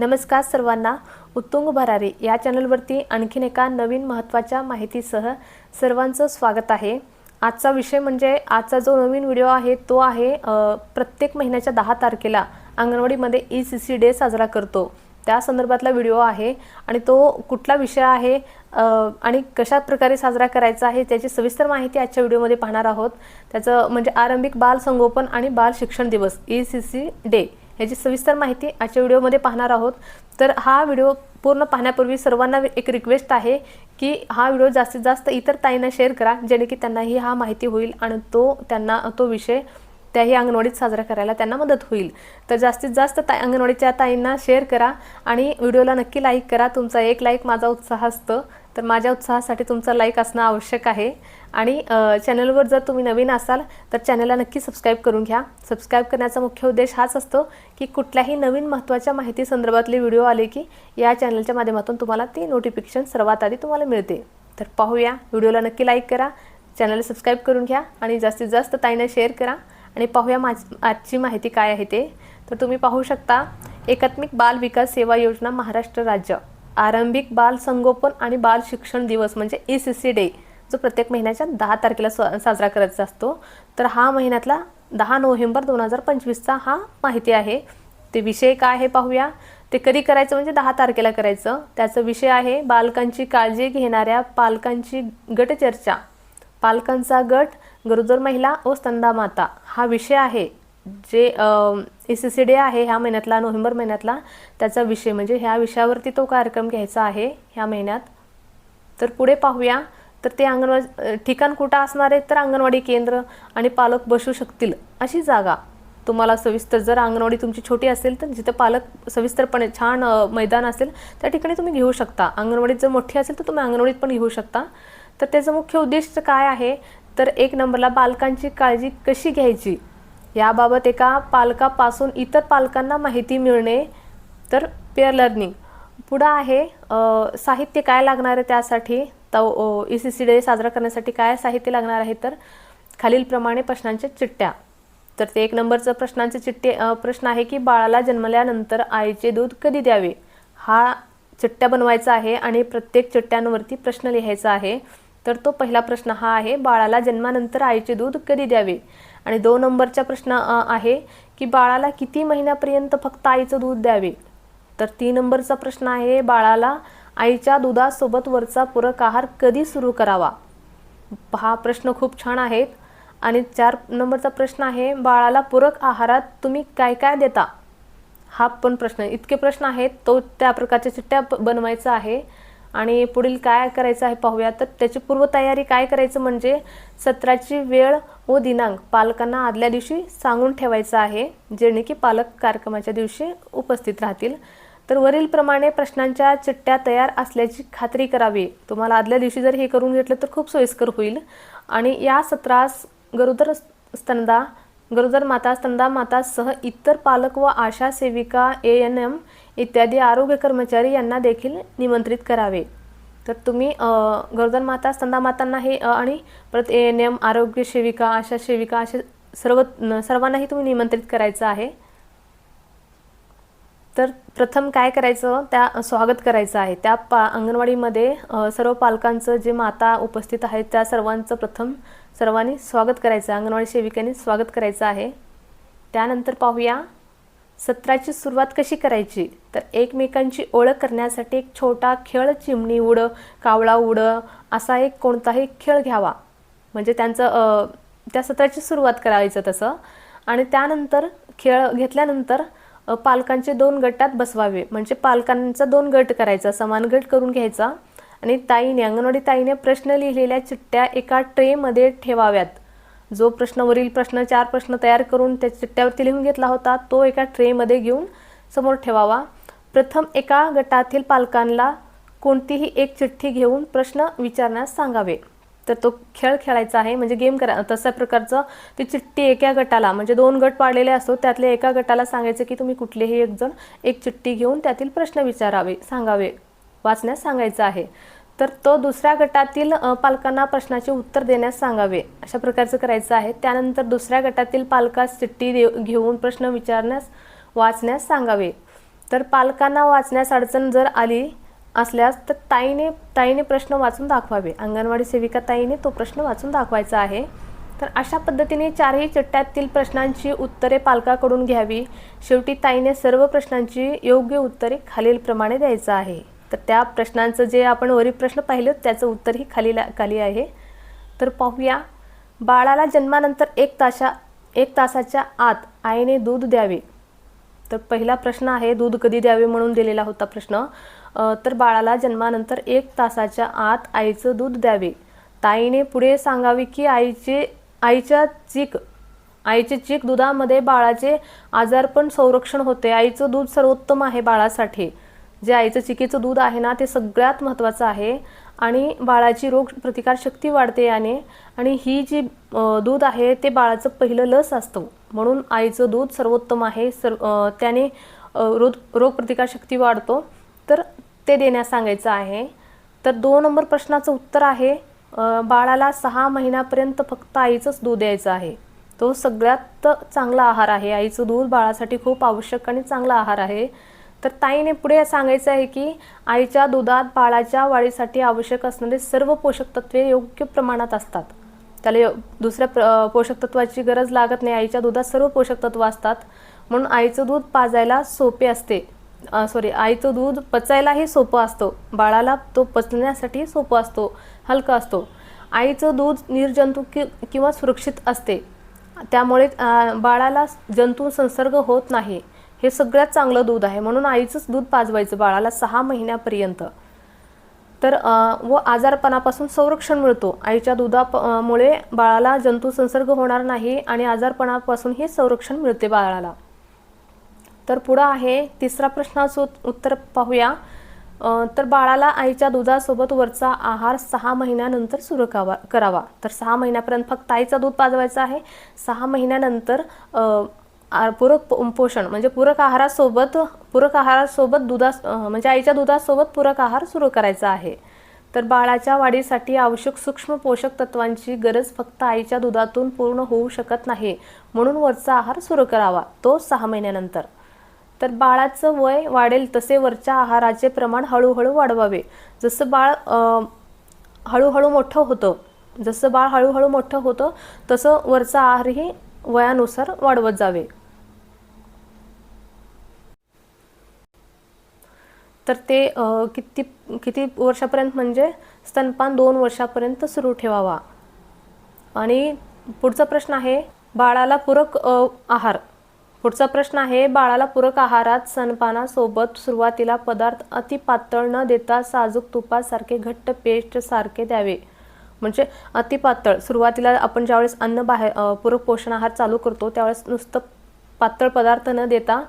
नमस्कार सर्वांना. उत्तुंग भरारी या चॅनलवरती आणखीन एका नवीन महत्त्वाच्या माहितीसह सर्वांचं स्वागत आहे. आजचा विषय म्हणजे आजचा जो नवीन व्हिडिओ आहे तो आहे प्रत्येक महिन्याच्या दहा तारखेला अंगणवाडीमध्ये ई सी सी डे साजरा करतो. त्या संदर्भातला व्हिडिओ आहे आणि तो कुठला विषय आहे आणि कशा प्रकारे साजरा करायचा आहे त्याची सविस्तर माहिती आजच्या व्हिडिओमध्ये पाहणार आहोत. त्याचं म्हणजे आरंभिक बाल संगोपन आणि बाल शिक्षण दिवस ई सी सी डे. याची सविस्तर माहिती आजच्या व्हिडिओमध्ये पाहणार आहोत तर हा व्हिडिओ पूर्ण पाहण्यापूर्वी सर्वांना एक रिक्वेस्ट आहे की हा व्हिडिओ जास्तीत जास्त इतर ताईंना शेअर करा जेणे की त्यांनाही हा माहिती होईल आणि तो त्यांना तो विषय त्याही अंगणवाडीत साजरा करायला त्यांना मदत होईल. तर जास्तीत जास्त ताई अंगणवाडीच्या ताईंना शेअर करा आणि व्हिडिओला नक्की लाईक करा. तुमचा एक लाईक माझा उत्साह असतं. तर माझ्या उत्साहासाठी तुमचा लाईक असणं आवश्यक आहे. आणि चॅनलवर जर तुम्ही नवीन असाल तर चॅनलला नक्की सबस्क्राईब करून घ्या. सबस्क्राईब करण्याचा मुख्य उद्देश हाच असतो की कुठल्याही नवीन महत्त्वाच्या माहिती संदर्भातले व्हिडिओ आले की या चॅनलच्या माध्यमातून तुम्हाला ती नोटिफिकेशन सर्वात आधी तुम्हाला मिळते. तर पाहूया व्हिडिओला नक्की लाईक करा चॅनलला सबस्क्राईब करून घ्या आणि जास्तीत जास्त ताईनं शेअर करा. आणि पाहूया माझ आजची माहिती काय आहे ते. तर तुम्ही पाहू शकता एकात्मिक बाल विकास सेवा योजना महाराष्ट्र राज्य. आरंभिक बाल संगोपन आणि बाल शिक्षण दिवस म्हणजे ई सी सी डे जो प्रत्येक महिन्याच्या दहा तारखेला स साजरा करायचा असतो. तर हा महिन्यातला दहा नोव्हेंबर दोन हजार पंचवीसचा हा माहिती आहे. ते विषय काय आहे पाहूया. ते कधी करायचं म्हणजे दहा तारखेला करायचं. त्याचा विषय आहे बालकांची काळजी घेणाऱ्या पालकांची गटचर्चा. पालकांचा गट गरोदर महिला व स्तंदा माता. हा विषय आहे. जे ए सी सी डे आहे ह्या महिन्यातला नोव्हेंबर महिन्यातला त्याचा विषय म्हणजे ह्या विषयावरती तो कार्यक्रम घ्यायचा आहे ह्या महिन्यात. तर पुढे पाहूया. तर ते अंगणवाडी ठिकाण कुठं असणार आहे तर अंगणवाडी केंद्र आणि पालक बसू शकतील अशी जागा. तुम्हाला सविस्तर जर अंगणवाडी तुमची छोटी असेल तर जिथं पालक सविस्तरपणे छान मैदान असेल त्या ठिकाणी तुम्ही घेऊ शकता. अंगणवाडीत जर मोठी असेल तर तुम्ही अंगणवाडीत पण घेऊ शकता. तर त्याचं मुख्य उद्दिष्ट काय आहे? तर एक नंबरला बालकांची काळजी कशी घ्यायची? याबाबत एका पालकापासून इतर पालकांना माहिती मिळणे तर पेअर लर्निंग पुढं आहे साहित्य काय लागणार आहे त्यासाठी? तो ई सी सी डे साजरा करण्यासाठी काय साहित्य लागणार आहे? तर खालीलप्रमाणे प्रश्नांच्या चिठ्ठ्या. तर ते एक नंबरचं प्रश्नांचे चिठ्ठे प्रश्न आहे की बाळाला जन्मल्यानंतर आईचे दूध कधी द्यावे? हा चिठ्ठ्या बनवायचा आहे आणि प्रत्येक चिठ्ठ्यांवरती प्रश्न लिहायचा आहे. तर तो पहिला प्रश्न हा आहे बाळाला जन्मानंतर आईचे दूध कधी द्यावे? आणि दोन नंबरचा प्रश्न आहे की बाळाला किती महिन्यापर्यंत फक्त आईचं दूध द्यावे? तर तीन नंबरचा प्रश्न आहे बाळाला आईच्या दुधासोबत वरचा पूरक आहार कधी सुरू करावा? हा प्रश्न खूप छान आहेत आणि चार नंबरचा प्रश्न आहे बाळाला पूरक आहारात तुम्ही काय काय देता? हा पण प्रश्न इतके प्रश्न आहेत तो त्या प्रकारच्या चिठ्ठ्या बनवायचा आहे. आणि पुढील काय करायचं आहे पाहूया. तर त्याची पूर्वतयारी काय करायचं म्हणजे सत्राची वेळ व दिनांक पालकांना आदल्या दिवशी सांगून ठेवायचं आहे जेणे की पालक कार्यक्रमाच्या दिवशी उपस्थित राहतील. तर वरीलप्रमाणे प्रश्नांच्या चिठ्ठ्या तयार असल्याची खात्री करावी. तुम्हाला आदल्या दिवशी जर हे करून घेतलं तर खूप सोयीस्कर होईल. आणि या सत्रास गरोदर स्तनदा गरोदर माता स्तनदा मातासह इतर पालक व आशा सेविका ए एन एम इत्यादी आरोग्य कर्मचारी यांना देखील निमंत्रित करावे. तर तुम्ही गरोदर माता स्तनदा मातांना हे आणि परत ए एन एम आरोग्य सेविका आशा सेविका असे सर्व सर्वांनाही तुम्ही निमंत्रित करायचं आहे. तर प्रथम काय करायचं? त्या स्वागत करायचं आहे. त्या पा अंगणवाडीमध्ये सर्व पालकांचं जे माता उपस्थित आहेत त्या सर्वांचं प्रथम सर्वांनी स्वागत करायचं. आहे अंगणवाडी सेविकांनी स्वागत करायचं आहे. त्यानंतर पाहूया सत्राची सुरुवात कशी करायची? तर एकमेकांची ओळख करण्यासाठी एक छोटा खेळ चिमणी उड कावळा उड असा एक कोणताही खेळ घ्यावा. म्हणजे त्यांचं त्या सत्राची सुरुवात करायचं तसं. आणि त्यानंतर खेळ घेतल्यानंतर पालकांचे दोन गटात बसवावे. म्हणजे पालकांचा दोन गट करायचा समान गट करून घ्यायचा. आणि ताईने अंगणवाडी ताईने प्रश्न लिहिलेल्या चिठ्ठ्या एका ट्रेमध्ये ठेवाव्यात. जो प्रश्नावरील प्रश्न चार प्रश्न तयार करून त्या चिठ्ठ्यावरती लिहून घेतला होता तो एका ट्रेमध्ये घेऊन समोर ठेवावा. प्रथम एका गटातील पालकांना कोणतीही एक चिठ्ठी घेऊन प्रश्न विचारण्यास सांगावे. तर तो खेळ खेळायचा आहे. म्हणजे गेम करा तशा प्रकारचं ती चिठ्ठी एका गटाला म्हणजे दोन गट पाडलेले असतो त्यातल्या एका गटाला सांगायचं की तुम्ही कुठलेही एक जण एक चिठ्ठी घेऊन त्यातील प्रश्न विचारावे सांगावे वाचण्यास सांगायचं आहे. तर तो दुसऱ्या गटातील पालकांना प्रश्नाचे उत्तर देण्यास सांगावे. अशा प्रकारचं करायचं आहे. त्यानंतर दुसऱ्या गटातील पालकास चिठ्ठी देऊ घेऊन प्रश्न विचारण्यास वाचण्यास सांगावे. तर पालकांना वाचण्यास अडचण जर आली असल्यास तर ताईने ताईने प्रश्न वाचून दाखवावे. अंगणवाडी सेविका ताईने तो प्रश्न वाचून दाखवायचा आहे. तर अशा पद्धतीने चारही चट्ट्यातील प्रश्नांची उत्तरे पालकाकडून घ्यावी. शेवटी ताईने सर्व प्रश्नांची योग्य उत्तरे खालीलप्रमाणे द्यायचं आहे. तर त्या प्रश्नांचं जे आपण वरील प्रश्न पाहिलं त्याचं उत्तरही खाली खाली आहे. तर पाहूया. बाळाला जन्मानंतर एक तासा एक तासाच्या आत आईने दूध द्यावे. तर पहिला प्रश्न आहे दूध कधी द्यावे म्हणून दिलेला होता प्रश्न. तर बाळाला जन्मानंतर एक तासाच्या आत आईचं दूध द्यावे. ताईने पुढे सांगावे की आईचे आईच्या चीक आईचे चीक दुधामध्ये बाळाचे आजारपण संरक्षण होते. आईचं दूध सर्वोत्तम आहे बाळासाठी. जे आईचं चिकीचं दूध आहे ना ते सगळ्यात महत्त्वाचं आहे आणि बाळाची रोग प्रतिकारशक्ती वाढते याने आणि ही जी दूध आहे ते बाळाचं पहिलं लस असतं. म्हणून आईचं दूध सर्वोत्तम आहे. सर त्याने रोग रोगप्रतिकारशक्ती वाढतो. तर ते देण्यास सांगायचं आहे. तर दोन नंबर प्रश्नाचं उत्तर आहे बाळाला सहा महिन्यापर्यंत फक्त आईचंच दूध द्यायचं आहे. तो सगळ्यात चांगला आहार आहे. आईचं दूध बाळासाठी खूप आवश्यक आणि चांगला आहार आहे. तर ताईने पुढे सांगायचं आहे की आईच्या दुधात बाळाच्या वाढीसाठी आवश्यक असणारे सर्व पोषक तत्वे योग्य प्रमाणात असतात. त्याला दुसऱ्या प्र पोषक तत्वाची गरज लागत नाही. आईच्या दुधात सर्व पोषक तत्व असतात. म्हणून आईचं दूध पाजायला सोपे असते. सॉरी आईचं दूध पचायलाही सोपं असतं. बाळाला तो पचण्यासाठी सोपं असतो हलका असतो. आईचं दूध निर्जंतू कि किंवा सुरक्षित असते. त्यामुळे बाळाला जंतू संसर्ग होत नाही. हे सगळ्यात चांगलं दूध आहे. म्हणून आईचंच दूध पाजवायचं बाळाला सहा महिन्यापर्यंत. तर व आजारपणापासून संरक्षण मिळतो. आईच्या दुधामुळे बाळाला जंतू संसर्ग होणार नाही आणि आजारपणापासूनही संरक्षण मिळते बाळाला. तर पुढं आहे तिसरा प्रश्नाचं उत्तर पाहूया. तर बाळाला आईच्या दुधासोबत वरचा आहार सहा महिन्यानंतर सुरू करावा करावा. तर सहा महिन्यापर्यंत फक्त आईचं दूध पाजवायचं आहे. सहा महिन्यानंतर आ- पूरक पोषण म्हणजे पूरक आहारासोबत पूरक आहारासोबत दुधा म्हणजे आईच्या दुधासोबत पूरक आहार सुरू करायचा आहे. तर बाळाच्या वाढीसाठी आवश्यक सूक्ष्म पोषक तत्वांची गरज फक्त आईच्या दुधातून पूर्ण होऊ शकत नाही. म्हणून वरचा आहार सुरू करावा तो सहा महिन्यानंतर. तर बाळाचं वय वाढेल तसे वरच्या आहाराचे प्रमाण हळूहळू वाढवावे. जसं बाळ हळूहळू मोठं होतं जसं बाळ हळूहळू मोठं होतं तसं वरचा आहारही वयानुसार वाढवत जावे. तर ते किती किती वर्षापर्यंत म्हणजे स्तनपान दोन वर्षापर्यंत सुरू ठेवावा. आणि पुढचा प्रश्न आहे बाळाला पूरक आहार पुढचा प्रश्न आहे बाळाला पूरक आहारात सनपानासोबत सुरुवातीला पदार्थ अति पातळ न देता साजूक तुपासारखे घट्ट पेस्ट सारखे द्यावे. म्हणजे अतिपातळ सुरुवातीला आपण ज्यावेळेस अन्न बाहेर पूरक पोषण आहार चालू करतो त्यावेळेस नुसतं पातळ पदार्थ न देता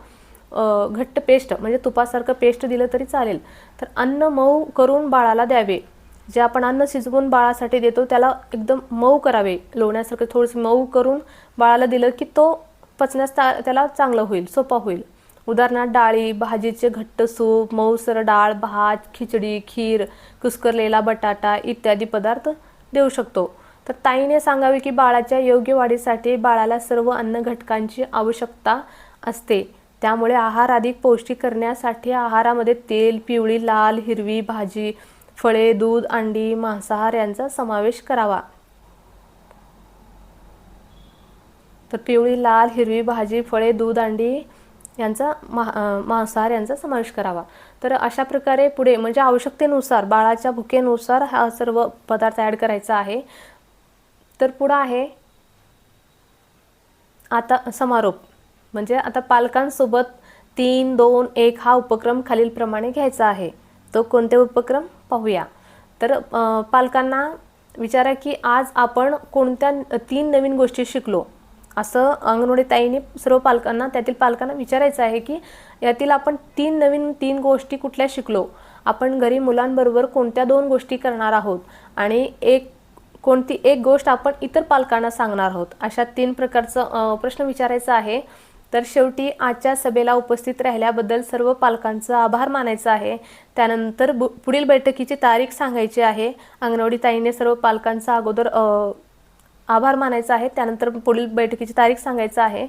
घट्ट पेस्ट म्हणजे तुपासारखं पेस्ट दिलं तरी चालेल. तर अन्न मऊ करून बाळाला द्यावे. जे आपण अन्न शिजवून बाळासाठी देतो त्याला एकदम मऊ करावे. लोण्यासारखं थोडंसं मऊ करून बाळाला दिलं की तो पचण्यास ता- त्याला चांगलं होईल सोपा होईल. उदाहरणार्थ डाळी भाजीचे घट्ट सूप मऊसर डाळ भात खिचडी खीर कुस्करलेला बटाटा इत्यादी पदार्थ देऊ शकतो. तर ताईने सांगावे की बाळाच्या योग्य वाढीसाठी बाळाला सर्व अन्न घटकांची आवश्यकता असते. त्यामुळे आहार अधिक पौष्टिक करण्यासाठी आहारामध्ये तेल पिवळी लाल हिरवी भाजी फळे दूध अंडी मांसाहार यांचा समावेश करावा. तर पिवळी लाल हिरवी भाजी फळे दूध अंडी यांचा मा मांसाहार यांचा समावेश करावा. तर अशा प्रकारे पुढे म्हणजे आवश्यकतेनुसार बाळाच्या भुकेनुसार हा सर्व पदार्थ ॲड करायचा आहे. तर पुढं आहे आता समारोप. म्हणजे आता पालकांसोबत तीन दोन एक हा उपक्रम खालीलप्रमाणे घ्यायचा आहे. तो कोणते उपक्रम? पाहूया. तर पालकांना विचारा की आज आपण कोणत्या तीन नवीन गोष्टी शिकलो. असं अंगणवाडी ताईने सर्व पालकांना त्यातील पालकांना विचारायचं आहे की यातील आपण तीन नवीन तीन गोष्टी कुठल्या शिकलो? आपण घरी मुलांबरोबर कोणत्या दोन गोष्टी करणार आहोत? आणि एक कोणती एक गोष्ट आपण इतर पालकांना सांगणार आहोत? अशा तीन प्रकारचं प्रश्न विचारायचा आहे. तर शेवटी आजच्या सभेला उपस्थित राहिल्याबद्दल सर्व पालकांचं आभार मानायचं आहे. त्यानंतर बु पुढील बैठकीची तारीख सांगायची आहे. अंगणवाडी ताईने सर्व पालकांचा अगोदर आभार मानायचा आहे. त्यानंतर पुढील बैठकीची तारीख सांगायचं आहे.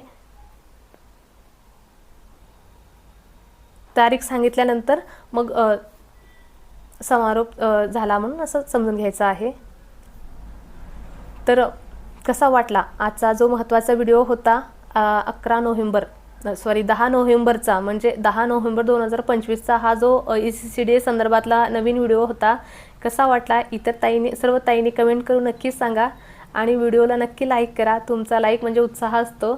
तारीख सांगितल्यानंतर मग समारोप झाला म्हणून असं समजून घ्यायचं आहे. तर कसा वाटला आजचा जो महत्त्वाचा व्हिडिओ होता अकरा नोव्हेंबर सॉरी दहा नोव्हेंबरचा म्हणजे दहा नोव्हेंबर दोन हजार पंचवीसचा हा जो ई सी सी डी संदर्भातला नवीन व्हिडिओ होता कसा वाटला? इतर ताईने सर्व ताईने कमेंट करून नक्कीच सांगा. आणि व्हिडिओला नक्की लाईक करा. तुमचा लाईक म्हणजे उत्साह असतो.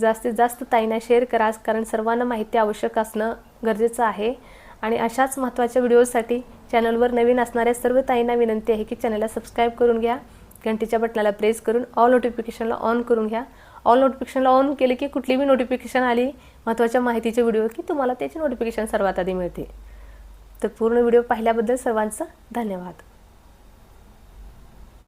जास्तीत जास्त ताईंना शेअर करा कारण सर्वांना माहिती आवश्यक असणं गरजेचं आहे. आणि अशाच महत्त्वाच्या व्हिडिओसाठी चॅनलवर नवीन असणाऱ्या सर्व ताईंना विनंती आहे की चॅनलला सबस्क्राईब करून घ्या. घंटीच्या बटनाला प्रेस करून ऑल नोटिफिकेशनला ऑन करून घ्या. ऑल नोटिफिकेशनला ऑन केले की कुठलीही नोटिफिकेशन आली महत्त्वाच्या माहितीचे व्हिडिओ की तुम्हाला त्याची नोटिफिकेशन सर्वात आधी मिळते तर पूर्ण व्हिडिओ पाहिल्याबद्दल सर्वांचं धन्यवाद.